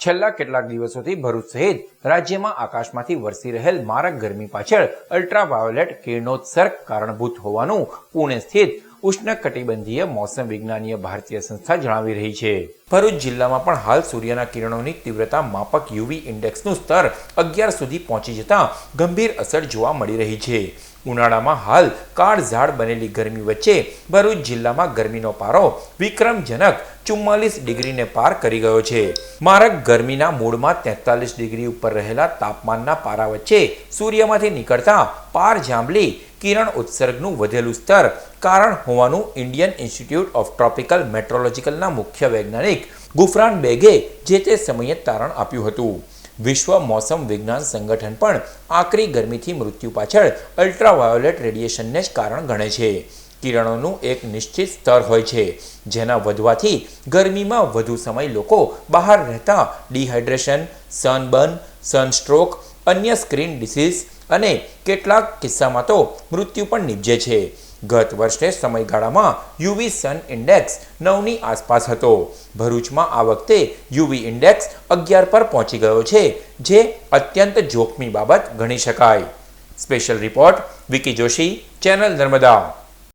છેલ્લા કેટલાક દિવસોથી ભરૂચ સહિત રાજ્યમાં આકાશમાંથી વરસી રહેલ મારક ગરમી પાછળ અલ્ટ્રાવાયોલેટ કિરણોત્સર્ગ કારણભૂત હોવાનું પુણે સ્થિત ઉષ્ણકટિબંધીય મોસમ વિજ્ઞાનીય ભારતીય સંસ્થા જણાવી રહી છે. ભરૂચ જિલ્લામાં પણ હાલ સૂર્યના કિરણોની તીવ્રતા માપક યુવી ઇન્ડેક્સનું સ્તર અગિયાર સુધી પહોંચી જતા ગંભીર અસર જોવા મળી રહી છે. ઉનાળામાં હાલ કાળઝાળ બનેલી ગરમી વચ્ચે ભરૂચ જિલ્લામાં ગરમીનો પારો વિક્રમજનક ચુમ્માલીસ ડિગ્રીને પાર કરી ગયો છે. મારક ગરમીના મૂળમાં તેતાલીસ ડિગ્રી ઉપર રહેલા તાપમાનના પારા વચ્ચે સૂર્યમાંથી નીકળતા પાર જાંબલી કિરણ ઉત્સર્ગનું વધેલું સ્તર કારણ હોવાનું ઇન્ડિયન ઇન્સ્ટિટ્યૂટ ઓફ ટ્રોપિકલ મેટ્રોલોજીકલના મુખ્ય વૈજ્ઞાનિક ગુફરાન બેગે જે તે સમયે તારણ આપ્યું હતું. વિશ્વ મોસમ વિજ્ઞાન સંગઠન પણ આકરી ગરમીથી મૃત્યુ પાછળ અલ્ટ્રાવાયોલેટ રેડિયેશનને જ કારણ ગણે છે. કિરણોનું એક નિશ્ચિત સ્તર હોય છે, જેના વધવાથી ગરમીમાં વધુ સમય લોકો બહાર રહેતા ડિહાઇડ્રેશન, સનબર્ન, સનસ્ટ્રોક અન્ય સ્ક્રીન ડિસીઝ અને કેટલાક કિસ્સામાં તો મૃત્યુ પણ નિપજે છે. ગત વર્ષે સમયગાળામાં યુવી સન ઇન્ડેક્સ નવની આસપાસ હતો. ભરૂચમાં આ વખતે યુવી ઇન્ડેક્સ અગિયાર પર પહોંચી ગયો છે, જે અત્યંત જોખમી બાબત ગણી શકાય. Special report Vicky Joshi, channel Narmada.